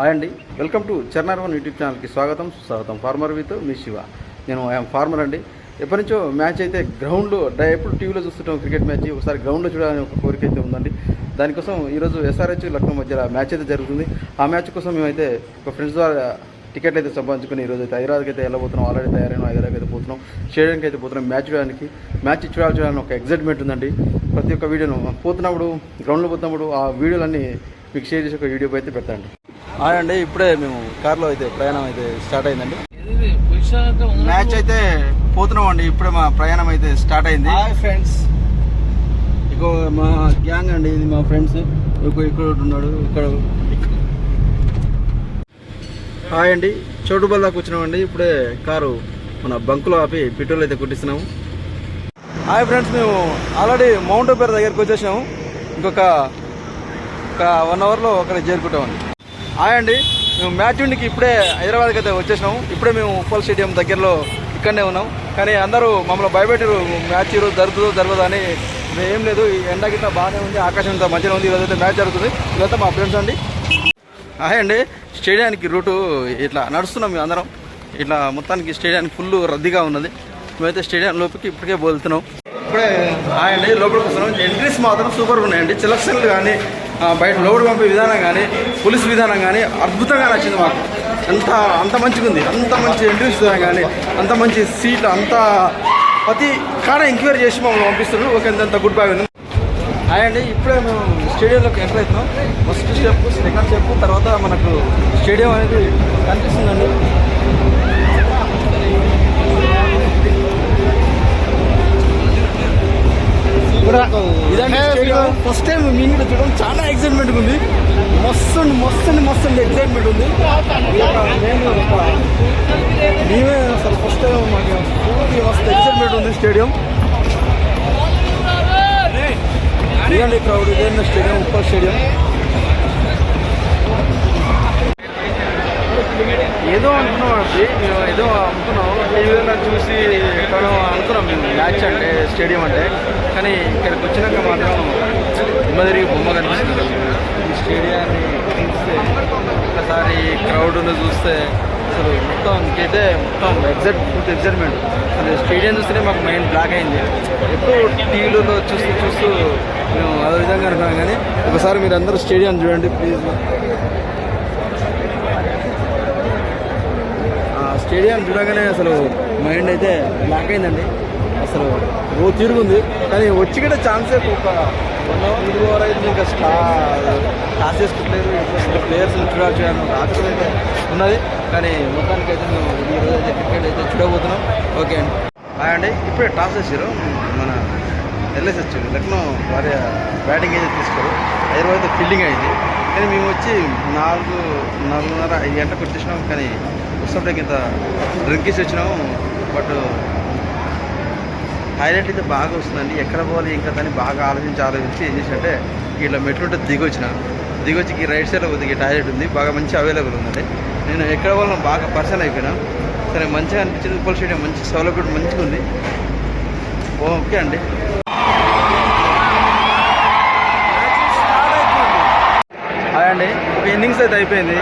Hi అండి. Welcome to చర్నార్ one YouTube ఛానల్కి స్వాగతం సుస్వాగతం. Farmer with me Shiva. నేను ఐఎమ్ ఫార్మర్ అండి. ఎప్పటి నుంచో మ్యాచ్ అయితే గ్రౌండ్లో డై ఎప్పుడు టీవీలో చూస్తుంటాం క్రికెట్ మ్యాచ్ ఒకసారి గ్రౌండ్లో చూడాలని ఒక కోరిక అయితే ఉందండి. దానికోసం ఈరోజు ఎస్ఆర్హెచ్ లక్నో మధ్య మ్యాచ్ అయితే జరుగుతుంది. ఆ మ్యాచ్ కోసం మేమైతే ఒక ఫ్రెండ్స్ ద్వారా టికెట్లు అయితే సంపాదించుకుని ఈరోజు అయితే హైదరాబాద్కి అయితే వెళ్ళబోతున్నాం. ఆల్రెడీ తయారైన హైదరాబాద్ అయితే పోతున్నాం. స్టేడియంకి అయితే పోతున్నాం. మ్యాచ్ చూడడానికి మ్యాచ్ చూడాలి చూడాలని ఒక ఎగ్జైట్మెంట్ ఉందండి. ప్రతి ఒక్క వీడియోను పోతున్నప్పుడు గ్రౌండ్లో పోతున్నప్పుడు ఆ వీడియోలన్నీ మీకు షేర్ చేసి ఒక వీడియో అయితే పెడతాండి అండి ఇప్పుడే మేము కార్లో అయితే ప్రయాణం అయితే స్టార్ట్ అయిందండి. మ్యాచ్ అయితే పోతున్నాం అండి ఇప్పుడే మా ప్రయాణం అయితే స్టార్ట్ అయింది. Hi friends. ఇగో మా గ్యాంగ్ అండి ఇది మా ఫ్రెండ్స్. ఇక్కడ ఉన్నాడు ఇక్కడ హాయ్ అండి చోటుబల్ దాకా వచ్చినామండి ఇప్పుడే కారు మన బంకులో ఆపి పెట్రోల్ అయితే కొట్టిస్తున్నాము. హాయ్ ఫ్రెండ్స్ మేము ఆల్రెడీ మౌంట్ పేరు దగ్గరికి వచ్చేసాము ఇంకొక ఒక వన్ అవర్లో అక్కడ చేరుకుంటామండి. హాయ్ అండి. మేము మ్యాచ్ ఉండికి ఇప్పుడే హైదరాబాద్కి అయితే వచ్చేసినాము. ఇప్పుడే మేము ఉప్పల్ స్టేడియం దగ్గరలో ఇక్కడనే ఉన్నాం. కానీ అందరూ మమ్మల్ని భయపెట్టారు మ్యాచ్ ఈరోజు జరుగుతుందో జరగదు అని. ఏం లేదు ఈ ఎండ గిట్ట బాగానే ఉంది ఆకాశం ఇంత మంచిగా ఉంది ఈరోజు అయితే మ్యాచ్ జరుగుతుంది. ఇదంతా మా ఫ్రెండ్స్ అండి. హాయ్ అండి. స్టేడియానికి రూటు ఇట్లా నడుస్తున్నాం మేము అందరం. ఇట్లా మొత్తానికి స్టేడియానికి ఫుల్ రద్దీగా ఉన్నది. మేమైతే స్టేడియం లోపలికి ఇప్పటికే పోతున్నాం. ఇప్పుడే హాయ్ అండి లోపలికి వస్తున్నాం. ఎంట్రీస్ మాత్రం సూపర్గా ఉన్నాయండి. సెలక్షన్లు కానీ బయట లోడ్ పంపే విధానం కానీ పోలీస్ విధానం కానీ అద్భుతంగా నచ్చింది మాకు. అంత అంత మంచిగా ఉంది అంత మంచి ఎంట్రీస్ విధానం కానీ అంత మంచి సీట్లు అంత ప్రతి కాడ ఎంక్వైరీ చేసి మమ్మల్ని పంపిస్తున్నారు. ఓకే అంత గుడ్ బై. ఉంది హాయ్ అండి. ఇప్పుడే మేము స్టేడియంలోకి ఎంటర్ అవుతున్నాం. ఫస్ట్ స్టెప్ సెకండ్ స్టెప్ తర్వాత మనకు స్టేడియం అనేది కనిపిస్తుందండి. ఇదండి స్టేడియం. ఫస్ట్ టైం మీ కూడా చూడడం చాలా ఎక్సైట్మెంట్ ఉంది. మస్తు మస్తు మస్తు ఎక్సైట్మెంట్ ఉంది. మేము అసలు ఫస్ట్ టైం మాకు పూర్తి మస్తు ఎక్సైట్మెంట్ ఉంది స్టేడియం. ఇదండి క్రౌడ్ ఇదేనా స్టేడియం ఉప్పల్ స్టేడియం. ఏదో అనుకున్నాం అండి మేము ఏదో అనుకున్నాం. టీవీలో చూసి ఎక్కడో అనుకున్నాం మేము మ్యాచ్ అంటే స్టేడియం అంటే. కానీ ఇక్కడికి వచ్చినాక మాత్రం తిరిగి బొమ్మ కనిపిస్తుంది. ఈ స్టేడియాన్ని చూస్తే ఒకసారి క్రౌడ్ను చూస్తే అసలు మొత్తం ఇంకైతే మొత్తం ఎగ్జైట్ ఫుల్ ఎగ్జైట్మెంట్ అసలు స్టేడియం చూస్తేనే మాకు మైండ్ బ్లాక్ అయింది. ఎప్పుడు టీవీలో చూస్తూ చూస్తూ మేము అదే విధంగా అనుకున్నాం కానీ ఒకసారి మీరు అందరూ స్టేడియం చూడండి ప్లీజ్. ఆ స్టేడియం చూడగానే అసలు మైండ్ అయితే బ్లాక్ అయిందండి. అసలు ఓ తిరుగుంది. కానీ వచ్చి కూడా ఛాన్సే ఒక వన్ అవర్ టూ అవర్ అయితే ఇంకా స్టా టాస్ ప్లేయర్స్ చూడాల్సి అని అయితే ఉన్నది. కానీ మొత్తానికి అయితే మేము ఈరోజు అయితే క్రికెట్ అయితే చూడబోతున్నాం. ఓకే అండి. హాయ్ అండి. ఇప్పుడే టాస్ చేశారు. మన ఎల్ఎస్హెచ్ లక్నో వారి బ్యాటింగ్ అయితే తీసుకోరు. హైదరాబాద్ అయితే ఫీల్డింగ్ అయింది. కానీ మేము వచ్చి నాలుగు నాలుగున్నర ఐదు గంటలకు వచ్చేసినాం. కానీ వస్తున్నప్పటికి ఇంత డ్రింక్ చేసి వచ్చినాము. బట్ హైలైట్ అయితే బాగా వస్తుందండి. ఎక్కడ పోవాలి ఇంకా దాన్ని బాగా ఆలోచించి ఆలోచించి ఏం చేసినట్టే ఇట్లా మెట్లుంటే దిగి వచ్చిన దిగి వచ్చి ఈ రైట్ సైడ్లో కొద్దిగా టాయిలెట్ ఉంది. బాగా మంచి అవైలబుల్ ఉందండి. నేను ఎక్కడ పోవాలో బాగా పర్సన్ అయిపోయినా. సరే మంచిగా అనిపించింది. ఉప్పల్ స్టేడియం మంచి సౌలభ్యం మంచిగా ఉంది. ఓకే అండి. హాయ్ అండి. ఒక ఇన్నింగ్స్ అయితే అయిపోయింది.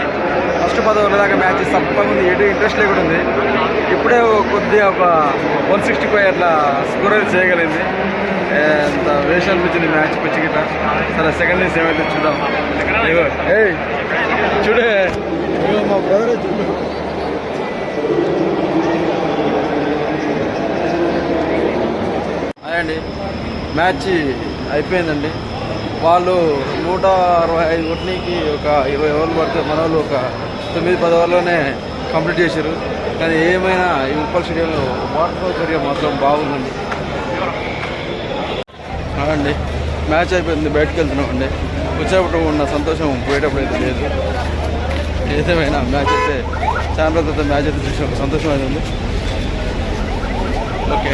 ఫస్ట్ పది దాకా మ్యాచ్ తప్పగా ఉంది. ఎటు ఇంట్రెస్ట్ లేకుండా ఉంది. ఇప్పుడే కొద్దిగా ఒక వన్ సిక్స్టీ ఫైవ్ అట్లా స్కోర్ అయితే చేయగలిగింది. అంత వేస్ట్ అనిపించింది మ్యాచ్ పిచ్చి గిట్ట సరే సెకండ్ ఇన్నింగ్స్ ఏమైతే చూద్దాం. ఏ చూడే. మా బ్రదర్ అండి మ్యాచ్ అయిపోయిందండి. వాళ్ళు నూట అరవై ఐదు కొట్టినకి ఒక ఇరవై ఓవర్లు పడితే మన వాళ్ళు ఒక తొమ్మిది పది కంప్లీట్ చేశారు. కానీ ఏమైనా ఈ ఉప్పల్ స్టేడియంలో వాటర్ సౌకర్యం మాత్రం బాగుందండి. అండి మ్యాచ్ అయిపోయింది బయటకు వెళ్తున్నామండి. వచ్చేటప్పుడు ఉన్న సంతోషం పోయేటప్పుడు అయితే లేదు. ఏదేమైనా మ్యాచ్ అయితే చాలా తర్వాత మ్యాచ్ అయితే చూసిన సంతోషం అయితే ఉంది. ఓకే.